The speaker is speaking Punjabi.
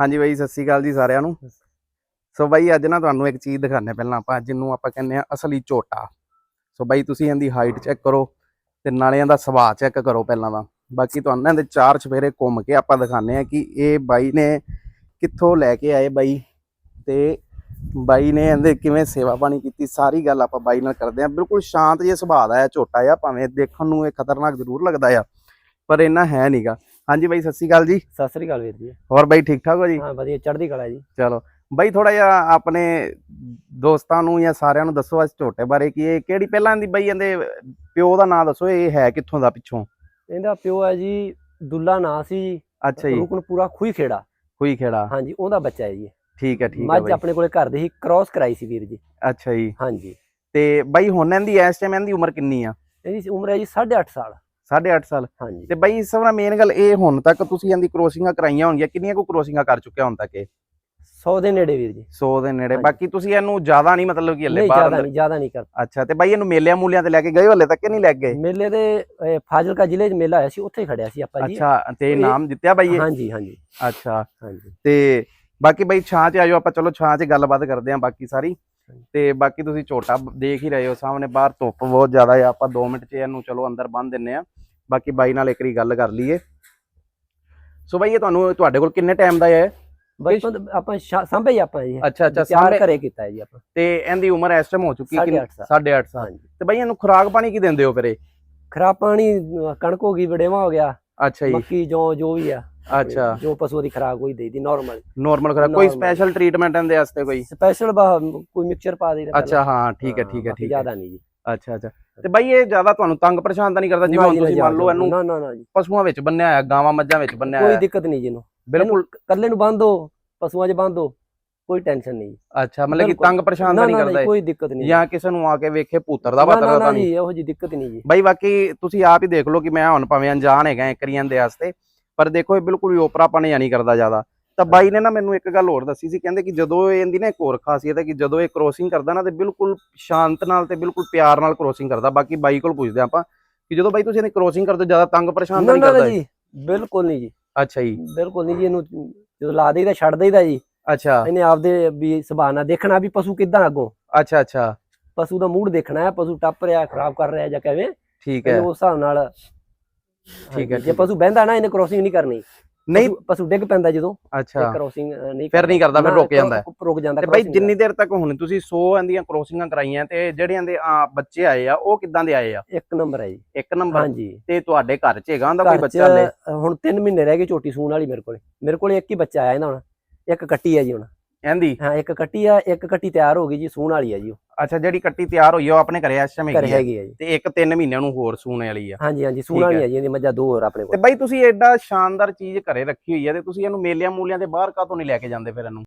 ਹਾਂਜੀ ਬਾਈ ਸਤਿ ਸ਼੍ਰੀ ਅਕਾਲ ਜੀ ਸਾਰਿਆਂ ਨੂੰ। ਸੋ ਬਾਈ ਅੱਜ ਨਾ ਤੁਹਾਨੂੰ ਇੱਕ ਚੀਜ਼ ਦਿਖਾਣੇ ਪਹਿਲਾਂ ਆਪਾਂ ਜਿਹਨੂੰ ਆਪਾਂ ਕਹਿੰਦੇ ਆ ਅਸਲੀ ਝੋਟਾ। ਸੋ ਬਾਈ ਤੁਸੀਂ ਇਹਦੀ ਹਾਈਟ ਚੈੱਕ ਕਰੋ ਤੇ ਨਾਲੇ ਇਹਦਾ ਸੁਭਾਅ ਚੈੱਕ ਕਰੋ ਪਹਿਲਾਂ ਦਾ ਬਾਕੀ ਤੁਹਾਨੂੰ ਇਹਦੇ ਚਾਰ ਚਫੇਰੇ ਘੁੰਮ ਕੇ ਆਪਾਂ ਦਿਖਾਣੇ ਆ ਕਿ ਇਹ ਬਾਈ ਨੇ ਕਿੱਥੋਂ ਲੈ ਕੇ ਆਏ ਬਾਈ ਤੇ ਬਾਈ ਨੇ ਇਹਦੇ ਕਿਵੇਂ ਸੇਵਾ ਪਾਣੀ ਕੀਤੀ ਸਾਰੀ ਗੱਲ ਆਪਾਂ ਬਾਈ ਨਾਲ ਕਰਦੇ ਆ ਬਿਲਕੁਲ ਸ਼ਾਂਤ ਜਿਹਾ ਸੁਭਾਅ ਦਾ ਹੈ ਝੋਟਾ ਆ ਭਾਵੇਂ ਦੇਖਣ ਨੂੰ ਇਹ ਖਤਰਨਾਕ ਜ਼ਰੂਰ ਲੱਗਦਾ ਆ ਪਰ ਇੰਨਾ ਹੈ ਨਹੀਂਗਾ ਹਾਂਜੀ ਬਾਈ ਸਤਿ ਸ਼੍ਰੀ ਅਕਾਲ ਜੀ। ਸਤਿ ਸ੍ਰੀ ਅਕਾਲ ਵੀਰ ਜੀ। ਹੋਰ ਬਾਈ ਠੀਕ ਠਾਕ ਹੋ ਜੀ? ਹਾਂ ਵਧੀਆ ਚੜ੍ਹਦੀ ਕਲਾ ਜੀ। ਚਲੋ। ਬਾਈ ਥੋੜਾ ਜਿਹਾ ਆਪਣੇ ਦੋਸਤਾਂ ਨੂੰ ਜਾਂ ਸਾਰਿਆਂ ਨੂੰ ਦੱਸੋ ਇਸ ਝੋਟੇ ਬਾਰੇ ਕਿ ਇਹ ਕਿਹੜੀ ਪਹਿਲਾਂ ਦੀ ਬਾਈ ਇਹਦੇ ਪਿਓ ਦਾ ਨਾਂ ਦੱਸੋ ਇਹ ਹੈ ਕਿੱਥੋਂ ਦਾ ਪਿੱਛੋਂ? ਇਹਦਾ ਪਿਓ ਹੈ ਜੀ ਦੁੱਲਾ ਨਾਂ ਸੀ ਜੀ। ਅੱਛਾ ਜੀ। ਰੁਕਨਪੁਰਾ ਖੂਈ ਖੇੜਾ। ਹੋਈ ਖੇੜਾ। ਹਾਂਜੀ ਉਹਦਾ ਬੱਚਾ ਹੈ ਜੀ। ਠੀਕ ਹੈ ਠੀਕ ਹੈ ਮੱਝ ਆਪਣੇ ਕੋਲੇ ਘਰ ਦੇ ਹੀ ਕ੍ਰਾਸ ਕਰਾਈ ਸੀ ਵੀਰ ਜੀ। ਅੱਛਾ ਜੀ। ਹਾਂਜੀ। ਤੇ ਬਾਈ ਹੁਣ ਇਹਦੀ ਇਸ ਟਾਈਮ ਇਹਦੀ ਉਮਰ ਕਿੰਨੀ ਆ? ਇਹਦੀ ਉਮਰ ਹੈ ਜੀ 8.5 ਸਾਲ। 8.5 ਸਾਲ। ਹਾਂਜੀ। ਤੇ ਬਾਈ ਸਭ ਨਾਲ ਮੇਨ ਗੱਲ ਇਹ ਹੁਣ ਤੱਕ ਤੁਸੀਂ ਇਹਦੀ ਕ੍ਰੋਸਿੰਗਾਂ ਕਰਾਈਆਂ ਹੋਣਗੀਆਂ ਕਿੰਨੀਆਂ ਕੋ ਕ੍ਰੋਸਿੰਗਾਂ ਕਰ ਚੁੱਕਿਆ ਹੁਣ ਤੱਕ ਇਹ? 100 ਦੇ ਨੇੜੇ ਵੀਰ ਜੀ। 100 ਦੇ ਨੇੜੇ। ਬਾਕੀ ਤੁਸੀਂ ਇਹਨੂੰ ਜ਼ਿਆਦਾ ਨਹੀਂ ਮਤਲਬ ਕਿ ਹੱਲੇ ਬਾਹਰ ਨਹੀਂ ਜ਼ਿਆਦਾ ਨਹੀਂ ਕਰ ਅੱਛਾ ਤੇ ਬਾਈ ਇਹਨੂੰ ਮੇਲਿਆਂ ਮੂਲਿਆਂ ਤੇ ਲੈ ਕੇ ਗਏ ਹੋ ਹੱਲੇ ਤੱਕ ਨਹੀਂ ਲੈ ਗਏ? ਮੇਲੇ ਦੇ ਫਾਜ਼ਿਲਕਾ ਜ਼ਿਲ੍ਹੇ 'ਚ ਮੇਲਾ ਹੋਇਆ ਸੀ ਉੱਥੇ ਖੜਿਆ ਸੀ ਆਪਾਂ ਜੀ। ਅੱਛਾ ਤੇ ਨਾਮ ਜਿੱਤਿਆ ਬਾਈ ਇਹ? ਹਾਂਜੀ ਹਾਂਜੀ। ਅੱਛਾ। ਹਾਂਜੀ। ਤੇ ਬਾਕੀ ਬਈ ਛਾਂ 'ਚ ਆਜੋ ਆਪਾਂ ਚਲੋ ਛਾਂ 'ਚ ਗੱਲਬਾਤ ਕਰਦੇ ਆਂ ਬਾਕੀ ਸਾਰੀ। ਤੇ ਬਾਕੀ ਤੁਸੀਂ ਝੋਟਾ ਬ- ਦੇਖ ਹੀ ਰਹੇ ਹੋ ਸਾਹਮਣੇ ਬਾਹਰ ਧੁੱਪ ਬਹੁਤ ਜ਼ਿਆਦਾ ਆ ਆਪਾਂ 2 ਮਿੰਟ 'ਚ ਇਹਨੂੰ ਚਲੋ ਅੰਦਰ ਬੰਨ ਦਿੰਨੇ ਆ। ਬਾਕੀ ਬਾਈ ਨਾਲ ਇੱਕ ਵਾਰੀ ਗੱਲ ਕਰ ਲਈਏ। ਸੋ ਬਾਈ ਇਹ ਤੁਹਾਨੂੰ ਤੁਹਾਡੇ ਕੋਲ ਕਿੰਨੇ ਟਾਈਮ ਦਾ ਹੈ ਬਚਪਨ ਆਪਾਂ ਸਾਂਭੇ ਹੀ ਆਪਾਂ ਜੀ ਅੱਛਾ ਅੱਛਾ ਸਾਹਮਣੇ ਘਰੇ ਕੀਤਾ ਹੈ ਜੀ ਆਪਾਂ। ਤੇ ਇਹਦੀ ਉਮਰ ਇਸ ਟਾਈਮ ਹੋ ਚੁੱਕੀ ਸਾਲ। 8.5 ਸਾਲ। ਤੇ ਬਾਈ ਇਹਨੂੰ ਖੁਰਾਕ ਪਾਣੀ ਕੀ ਦਿੰਦੇ ਹੋ ਫਿਰ ਖਰਾਬ ਪਾਣੀ ਕਣਕ ਹੋ ਗਈ ਵੜੇਵਾ ਹੋ ਗਿਆ। ਅੱਛਾ ਜੀ। ਮੱਕੀ ਜੋ ਜੋ ਵੀ ਆ। ਅੱਛਾ। ਜੋ ਪਸ਼ੂ ਦੀ ਖਰਾਕ ਹੋਈ ਦੇਈਦੀ ਨਾਰਮਲ ਨਾਰਮਲ ਖੁਰਾਕ। ਕੋਈ। ਸਪੈਸ਼ਲ ਟ੍ਰੀਟਮੈਂਟ ਇਹਦੇ ਵਾਸਤੇ ਕੋਈ? ਸਪੈਸ਼ਲ ਕੋਈ ਮਿਕਸਚਰ ਪਾ ਦੇਈਦਾ ਅੱਛਾ ਹਾਂ ਠੀਕ ਹੈ ਠੀਕ ਹੈ ਠੀਕ ਹੈ। ਜ਼ਿਆਦਾ ਨਹੀਂ ਜੀ। ਅੱਛਾ ਅੱਛਾ। ਤੇ ਬਾਈ ਇਹ ਜ਼ਿਆਦਾ ਤੁਹਾਨੂੰ ਤੰਗ ਪਰੇਸ਼ਾਨ ਤਾਂ ਨਹੀਂ ਕਰਦਾ ਜਿਵੇਂ ਹੁਣ ਜੀ, ਤੁਸੀਂ ਮੰਨ ਲਓ ਇਹਨੂੰ ਨਾ ਨਾ ਨਾ ਜੀ। ਪਸ਼ੂਆਂ ਵਿੱਚ ਬੰਨਿਆ ਹੋਇਆ ਗਾਵਾਂ ਮੱਝਾਂ ਵਿੱਚ ਬੰਨਿਆ ਕੋਈ ਹੋਇਆ। ਦਿੱਕਤ ਨਹੀਂ ਜਿਹਨੂੰ ਬਿਲਕੁਲ। ਕੱਲੇ ਨੂੰ ਬੰਨ ਦੋ ਪਸ਼ੂਆਂ 'ਚ ਬੰਨ ਦੋ ਕੋਈ ਟੈਨਸ਼ਨ ਨਹੀਂ ਅੱਛਾ ਮਤਲਬ ਕਿ। ਤੰਗ ਪਰੇਸ਼ਾਨ ਤਾਂ ਨਹੀਂ ਕਰਦਾ? ਕੋਈ ਦਿੱਕਤ ਨਹੀਂ ਜਾਂ। ਕਿਸੇ ਨੂੰ ਆ ਕੇ ਵੇਖੇ ਭੂਤਰ ਦਾ ਬਾਤਰ ਦਾ ਤਾਂ ਨਹੀਂ ਜੀ ਇਹੋ ਜੀ ਦਿੱਕਤ ਨਹੀਂ ਜੀ। ਬਾਈ ਬਾਕੀ ਤੁਸੀਂ ਆਪ ਹੀ ਦੇਖ ਲਓ ਕਿ ਮੈਂ ਹੁਣ ਭਾਵੇਂ ਅਣਜਾਣ ਹੈਗਾ ਇੱਕ ਰੀਆਂ ਦੇ ਵਾਸਤੇ ਪਰ ਦੇਖੋ ਇਹ ਬਿਲਕੁਲ ਵੀ ਓਪਰਾਪਣ ਜਾਂ ਨਹੀਂ ਕਰਦਾ ਜ਼ਿਆਦਾ। ਤਾਂ ਬਾਈ ਨੇ ਨਾ ਮੈਨੂੰ ਇੱਕ ਗੱਲ ਹੋਰ ਦੱਸੀ ਸੀ ਕਹਿੰਦੇ ਕਿ ਜਦੋਂ ਇਹ ਇਹਦੀ ਨਾ ਇੱਕ ਹੋਰ ਖਾਸੀਅਤ ਹੈ ਕਿ ਜਦੋਂ ਇਹ ਕ੍ਰੋਸਿੰਗ ਕਰਦਾ ਨਾ ਤੇ ਬਿਲਕੁਲ ਸ਼ਾਂਤ ਨਾਲ ਤੇ ਬਿਲਕੁਲ ਪਿਆਰ ਨਾਲ ਕ੍ਰੋਸਿੰਗ ਕਰਦਾ ਬਾਕੀ ਬਾਈ ਕੋਲ ਪੁੱਛਦੇ ਆਪਾਂ ਕਿ ਜਦੋਂ ਬਾਈ ਤੁਸੀਂ ਇਹਦੀ ਕ੍ਰੋਸਿੰਗ ਕਰਦੇ ਜ਼ਿਆਦਾ ਤੰਗ ਪਰੇਸ਼ਾਨ ਨਹੀਂ ਕਰਦਾ? ਜੀ ਬਿਲਕੁਲ ਨਹੀਂ ਜੀ। ਅੱਛਾ ਜੀ। ਬਿਲਕੁਲ ਨਹੀਂ ਜੀ ਇਹਨੂੰ ਜਦੋਂ ਲਾ ਦੇਈਦਾ ਛੱਡ ਦੇਈਦਾ ਜੀ। ਅੱਛਾ। ਇਹਨੇ ਆਪਦੇ ਵੀ ਸੁਭਾਅ ਨਾਲ ਦੇਖਣਾ ਵੀ ਪਸ਼ੂ ਕਿੱਦਾਂ ਅੱਗੋਂ। ਅੱਛਾ ਅੱਛਾ। ਪਸ਼ੂ ਦਾ ਮੂਡ ਦੇਖਣਾ ਹੈ ਪਸ਼ੂ ਟੱਪ ਰਿਹਾ ਖਰਾਬ ਕਰ ਰਿਹਾ ਜਾਂ ਕਿਵੇਂ ਠੀਕ ਹੈ। ਇਹਨੂੰ ਉਸ ਹਿਸਾਬ ਨਾਲ ਠੀਕ ਹੈ, ਜੇ। ਪਸ਼ੂ ਬਹਿੰਦਾ ਨਾ ਇਹਨੇ ਕ੍ਰੋਸਿੰਗ ਨਹੀਂ ਕਰਨੀ। ਨਹੀਂ। ਪਸ਼ੂ- ਡਿੱਗ ਪੈਂਦਾ ਜਦੋਂ ਅੱਛਾ। ਕ੍ਰੋਸਿੰਗ ਨਹੀਂ ਫਿਰ ਨਹੀਂ ਕਰਦਾ, ਫਿਰ ਰੁਕ ਜਾਂਦਾ। ਰੁਕ ਜਾਂਦਾ ਤੇ ਬਾਈ ਜਿੰਨੀ ਦੇਰ ਤੱਕ ਹੁਣ ਤੁਸੀਂ 100 ਇਹਦੀਆਂ ਕ੍ਰੋਸਿੰਗਾਂ ਕਰਾਈਆਂ ਤੇ ਜਿਹੜਿਆਂ ਦੇ ਆ ਬੱਚੇ ਆਏ ਆ ਉਹ ਕਿੱਦਾਂ ਦੇ ਆਏ ਆ। ਇੱਕ ਨੰਬਰ ਹੈ ਜੀ। ਇੱਕ ਨੰਬਰ। ਹਾਂਜੀ। ਤੇ ਤੁਹਾਡੇ ਘਰ 'ਚ ਹੈਗਾ ਉਹਦਾ ਕੋਈ ਬੱਚਾ ਲੈ? ਹੁਣ 3 ਮਹੀਨੇ ਰਹਿ ਗਏ ਝੋਟੀ ਸੂਣ ਵਾਲੀ ਮੇਰੇ ਕੋਲੇ। ਮੇਰੇ ਕੋਲੇ ਇੱਕ ਹੀ ਬੱਚਾ ਆਇਆ ਇਹਦਾ ਹੁਣ ਇੱਕ ਕੱਟੀ ਹੈ ਜੀ ਹੁਣ। ਇਹਦੀ ਹਾਂ ਇੱਕ ਕੱਟੀ ਆ ਇੱਕ ਕੱਟੀ ਤਿਆਰ ਹੋ ਗਈ ਜੀ ਸੂਣ ਵਾਲੀ ਹੈ ਜੀ ਉਹ। ਅੱਛਾ ਜਿਹੜੀ ਕੱਟੀ ਤਿਆਰ ਹੋਈ ਆ ਉਹ ਆਪਣੇ ਘਰੇ ਇਸ ਘਰੇ ਹੈਗੀ ਆ? ਜੀ। ਤੇ ਇੱਕ 3 ਮਹੀਨਿਆਂ ਨੂੰ ਹੋਰ ਸੂਣੇ ਵਾਲੀ ਆ? ਹਾਂਜੀ ਹਾਂਜੀ ਸੂਣ ਵਾਲੀ। ਹੈ ਜੀ ਇਹਦੀ ਮੱਝਾਂ ਦੋ ਹੋਰ ਆਪਣੇ ਤੇ ਕੋਲ। ਬਾਈ ਤੁਸੀਂ ਐਡਾ ਸ਼ਾਨਦਾਰ ਚੀਜ਼ ਘਰੇ ਰੱਖੀ ਹੋਈ ਆ ਤੇ ਤੁਸੀਂ ਇਹਨੂੰ ਮੇਲਿਆਂ ਮੂਲਿਆਂ ਦੇ ਬਾਹਰ ਕਾਹਤੋਂ ਨਹੀਂ ਲੈ ਕੇ ਜਾਂਦੇ ਫਿਰ ਇਹਨੂੰ?